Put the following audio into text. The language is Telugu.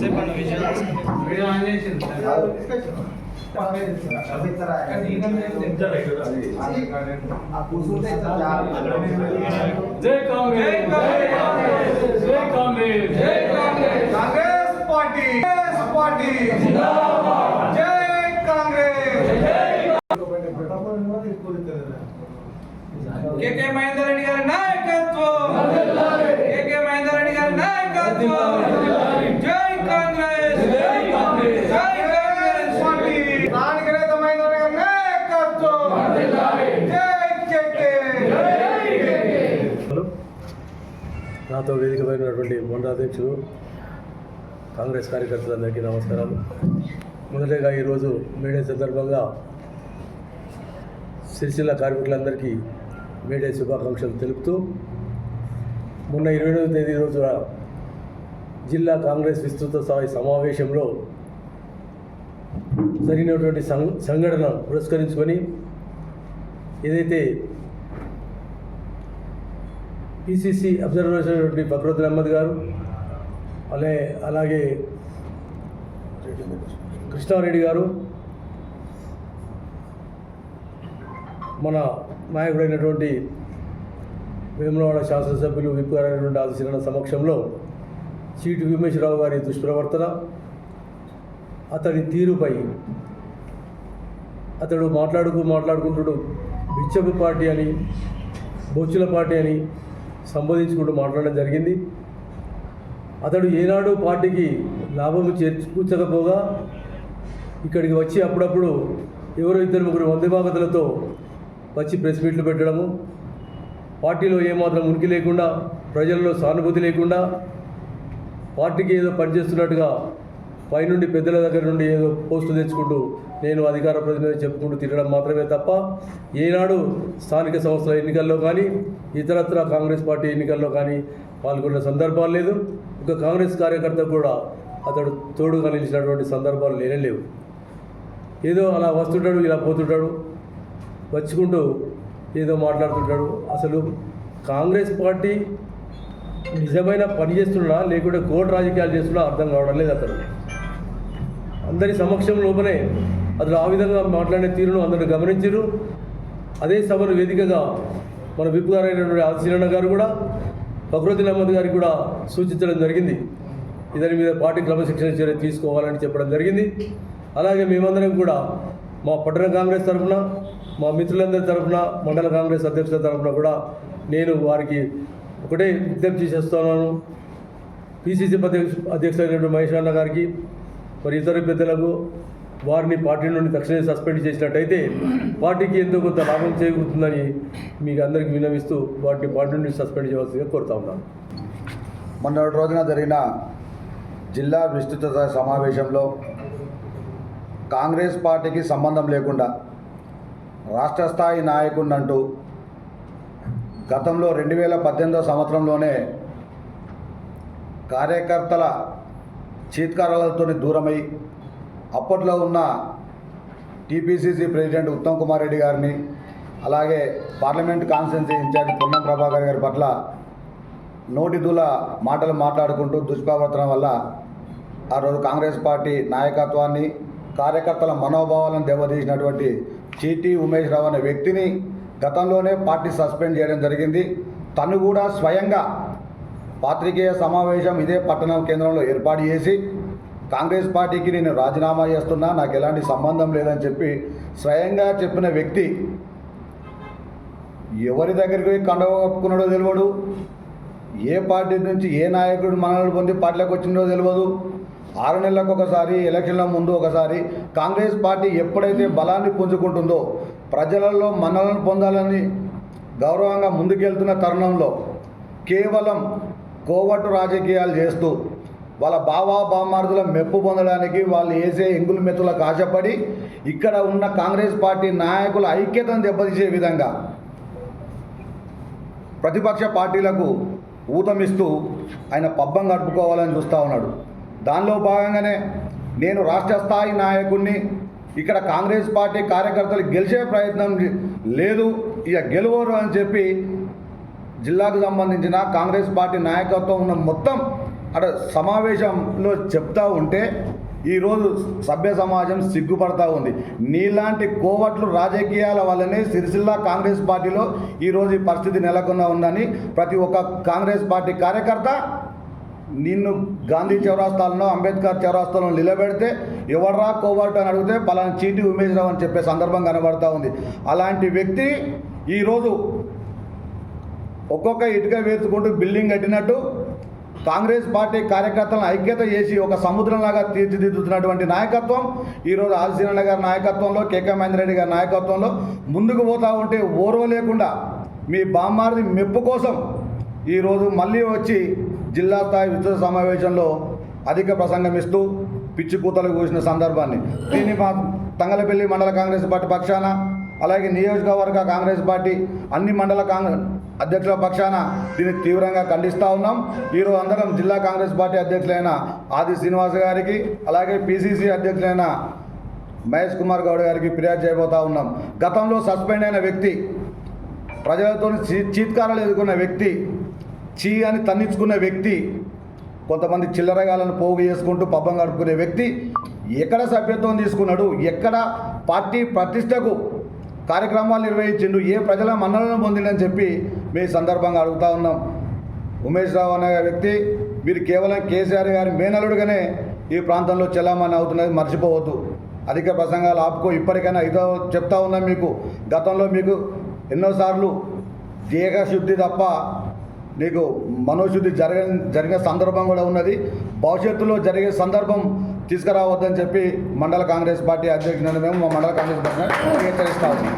ఎంతసేపు అన్న విజయం జై కాంగ్రెస్ జై కాంగ్రెస్ జై కాంగ్రెస్ కాంగ్రెస్ పార్టీ కాంగ్రెస్ పార్టీ జై కాంగ్రెస్ కేకే మహేందర్ రెడ్డి గారి నాయకత్వం కేకే మహేందర్ రెడ్డి గారి నాయకత్వం జై కాంగ్రెస్ జై కాంగ్రెస్. జై కాంగ్రెస్ పార్టీ స్థానిక నేత మహేందర్ రెడ్డి గారి నాయకత్వం జై కేకే నాతో వేదిక పైనటువంటి మండల అధ్యక్షులు కాంగ్రెస్ కార్యకర్తలందరికీ నమస్కారాలు. మొదటగా ఈరోజు మేడే సందర్భంగా సిరిసిల్ల కార్మికులందరికీ మేడే శుభాకాంక్షలు తెలుపుతూ మొన్న ఇరవై ఎనిమిది తేదీ రోజున జిల్లా కాంగ్రెస్ విస్తృత స్థాయి సమావేశంలో జరిగినటువంటి సంఘటన పురస్కరించుకొని ఏదైతే పిసిసి అబ్జర్వర్ చేసినటువంటి ఫక్రుద్దీన్ అహ్మద్ గారు అలాగే అలాగే కృష్ణారెడ్డి గారు మన నాయకుడైనటువంటి వేములవాడ శాసనసభ్యులు విప్ గారైనటువంటి ఆదిశీలన సమక్షంలో సీటు భీమేశ్వరరావు గారి దుష్ప్రవర్తన అతడి తీరుపై అతడు మాట్లాడుతూ మాట్లాడుకుంటుడు బిచ్చపు పార్టీ అని బొచ్చుల పార్టీ అని సంబోధించుకుంటూ మాట్లాడడం జరిగింది. అతడు ఏనాడు పార్టీకి లాభం చేర్చుకూర్చకపోగా ఇక్కడికి వచ్చి అప్పుడప్పుడు ఎవరో ఇద్దరు ముగ్గురు వందభాగతులతో వచ్చి ప్రెస్ మీట్లు పెట్టడము. పార్టీలో ఏమాత్రం ఉనికి లేకుండా ప్రజల్లో సానుభూతి లేకుండా పార్టీకి ఏదో పనిచేస్తున్నట్టుగా పైనుండి పెద్దల దగ్గర నుండి ఏదో పోస్టు తెచ్చుకుంటూ నేను అధికార ప్రతినిధి చెప్పుకుంటూ తిరగడం మాత్రమే తప్ప ఏనాడు స్థానిక సంస్థల ఎన్నికల్లో కానీ ఇతరత్ర కాంగ్రెస్ పార్టీ ఎన్నికల్లో కానీ పాల్గొన్న సందర్భాలు లేదు. ఒక కాంగ్రెస్ కార్యకర్త కూడా అతడు తోడుగా నిలిచినటువంటి సందర్భాలు లేనే లేవు. ఏదో అలా వస్తుంటాడు ఇలా పోతుంటాడు వచ్చుకుంటూ ఏదో మాట్లాడుతుంటాడు. అసలు కాంగ్రెస్ పార్టీ నిజమైన పని చేస్తున్నా లేకుంటే కోర్టు రాజకీయాలు చేస్తున్నా అర్థం కావడం లేదు అతను. అందరి సమక్షం లోపలే అతను ఆ విధంగా మాట్లాడే తీరును అందరూ గమనించరు అదే సభను వేదికగా మన విప్ గారైనటువంటి గారు కూడా ఫక్రుద్దీన్ అహ్మద్ గారికి కూడా సూచించడం జరిగింది. ఇతని మీద పార్టీ క్రమశిక్షణ చర్య తీసుకోవాలని చెప్పడం జరిగింది. అలాగే మేమందరం కూడా మా పట్టణ కాంగ్రెస్ తరఫున మా మిత్రులందరి తరఫున మండల కాంగ్రెస్ అధ్యక్షుల తరఫున కూడా నేను వారికి ఒకటే విజ్ఞప్తి చేస్తున్నాను. పిసిసి అధ్యక్ష అధ్యక్షులైనటువంటి మహేష్ అన్న గారికి మరి ఇతర పెద్దలకు వారిని పార్టీ నుండి తక్షణమే సస్పెండ్ చేసినట్టయితే పార్టీకి ఎంతో కొంత లాభం చేకూరుతుందని మీకు అందరికీ విన్నవిస్తూ వాటిని పార్టీ నుండి సస్పెండ్ చేయవలసిందిగా కోరుతా ఉన్నాను. మొన్నటి రోజున జరిగిన జిల్లా విస్తృత సమావేశంలో కాంగ్రెస్ పార్టీకి సంబంధం లేకుండా రాష్ట్ర స్థాయి నాయకుడినంటూ గతంలో రెండు వేల పద్దెనిమిదో సంవత్సరంలోనే కార్యకర్తల చీత్కారాలతో దూరమై అప్పట్లో ఉన్న టీపీసీసీ ప్రెసిడెంట్ ఉత్తమ్ కుమార్ రెడ్డి గారిని అలాగే parliament constituency incharge Ponnam Prabhakar గారి పట్ల నోటిదుల మాటలు మాట్లాడుకుంటూ దుష్ప్రవర్తన వల్ల ఆ రోజు కాంగ్రెస్ పార్టీ నాయకత్వాన్ని కార్యకర్తల మనోభావాలను దెబ్బతీసినటువంటి చీటీ ఉమేష్ రావు అనే వ్యక్తిని గతంలోనే పార్టీ సస్పెండ్ చేయడం జరిగింది. తను కూడా స్వయంగా పాత్రికేయ సమావేశం ఇదే పట్టణం కేంద్రంలో ఏర్పాటు చేసి కాంగ్రెస్ పార్టీకి నేను రాజీనామా చేస్తున్నా నాకు ఎలాంటి సంబంధం లేదని చెప్పి స్వయంగా చెప్పిన వ్యక్తి ఎవరి దగ్గరికి పోయి కండవ కప్పుకున్నాడో తెలియడు ఏ పార్టీ నుంచి ఏ నాయకుడు మనల్ని పొంది పార్టీలోకి వచ్చిందో తెలియదు ఆరు నెలలకు ఒకసారి ఎలక్షన్ల ముందు ఒకసారి కాంగ్రెస్ పార్టీ ఎప్పుడైతే బలాన్ని పుంజుకుంటుందో ప్రజలలో మనలను పొందాలని గౌరవంగా ముందుకెళ్తున్న తరుణంలో కేవలం కోవట్టు రాజకీయాలు చేస్తూ వాళ్ళ బావా బామార్దుల మెప్పు పొందడానికి వాళ్ళు వేసే ఎంగులు మెత్తులకు ఆశపడి ఇక్కడ ఉన్న కాంగ్రెస్ పార్టీ నాయకుల ఐక్యతను దెబ్బతీసే విధంగా ప్రతిపక్ష పార్టీలకు ఊతమిస్తూ ఆయన పబ్బం గడుపుకోవాలని చూస్తూ ఉన్నాడు. దానిలో భాగంగానే నేను రాష్ట్ర స్థాయి నాయకుడిని ఇక్కడ కాంగ్రెస్ పార్టీ కార్యకర్తలు గెలిచే ప్రయత్నం లేదు ఇక గెలవరు అని చెప్పి జిల్లాకు సంబంధించిన కాంగ్రెస్ పార్టీ నాయకత్వం ఉన్న మొత్తం అక్కడ సమావేశంలో చెప్తా ఉంటే ఈరోజు సభ్య సమాజం సిగ్గుపడతా ఉంది. నీలాంటి కోవట్లు రాజకీయాల వల్లనే సిరిసిల్ల కాంగ్రెస్ పార్టీలో ఈరోజు ఈ పరిస్థితి నెలకొన్న ఉందని ప్రతి ఒక్క కాంగ్రెస్ పార్టీ కార్యకర్త నిన్ను గాంధీ చౌరాస్తాలను అంబేద్కర్ చౌరాస్తాలను నిలబెడితే ఎవర్రా కోవట్ అని అడిగితే పలానా చీటి ఉమేశ్రావు అని చెప్పే సందర్భం కనబడతా ఉంది. అలాంటి వ్యక్తి ఈరోజు ఒక్కొక్క ఇటుక వేసుకుంటూ బిల్డింగ్ కట్టినట్టు కాంగ్రెస్ పార్టీ కార్యకర్తలను ఐక్యత చేసి ఒక సముద్రంలాగా తీర్చిదిద్దుతున్నటువంటి నాయకత్వం ఈరోజు ఆదిశీరణ గారి నాయకత్వంలో కేకే మహేందర్ రెడ్డి గారి నాయకత్వంలో ముందుకు పోతా ఉంటే ఓర్వ లేకుండా మీ బామ్మారిది మెప్పు కోసం ఈరోజు మళ్ళీ వచ్చి జిల్లా స్థాయి విస్తృత సమావేశంలో అధిక ప్రసంగం ఇస్తూ పిచ్చి కూతలు కూసిన సందర్భాన్ని. దీన్ని మా తంగలపల్లి మండల కాంగ్రెస్ పార్టీ పక్షాన అలాగే నియోజకవర్గ కాంగ్రెస్ పార్టీ అన్ని మండల కాంగ్రెస్ అధ్యక్షుల పక్షాన దీన్ని తీవ్రంగా ఖండిస్తూ ఉన్నాం. ఈరోజు అందరం జిల్లా కాంగ్రెస్ పార్టీ అధ్యక్షులైన ఆది శ్రీనివాస్ గారికి అలాగే పిసిసి అధ్యక్షులైన మహేష్ కుమార్ గౌడ్ గారికి ఫిర్యాదు చేయబోతా ఉన్నాం. గతంలో సస్పెండ్ అయిన వ్యక్తి ప్రజలతో చీత్కారాలు ఎదుర్కొన్న వ్యక్తి చీ అని తన్నించుకున్న వ్యక్తి కొంతమంది చిల్లరగాలను పోగు చేసుకుంటూ పబ్బం గడుపుకునే వ్యక్తి ఎక్కడ సభ్యత్వం తీసుకున్నాడు ఎక్కడ పార్టీ ప్రతిష్టకు కార్యక్రమాలు నిర్వహించిండు ఏ ప్రజల మన్నలను పొందిండని చెప్పి మీ సందర్భంగా అడుగుతా ఉన్నాం. ఉమేష్ రావు అనే వ్యక్తి మీరు కేవలం కేసీఆర్ గారి మేనలుడుగానే ఈ ప్రాంతంలో చెలామణి అవుతున్నది మర్చిపోవద్దు. అధిక ప్రసంగాలు ఆపుకో ఇప్పటికైనా ఇదో చెప్తా ఉన్నాం మీకు. గతంలో మీకు ఎన్నోసార్లు దేహశుద్ధి తప్ప నీకు మనోశుద్ధి జరగ జరిగిన సందర్భం కూడా ఉన్నది. భవిష్యత్తులో జరిగే సందర్భం తీసుకురావద్దని చెప్పి మండల కాంగ్రెస్ పార్టీ అధ్యక్షులను మేము మా మండల కాంగ్రెస్ పార్టీ హెచ్చరిస్తా ఉన్నాం.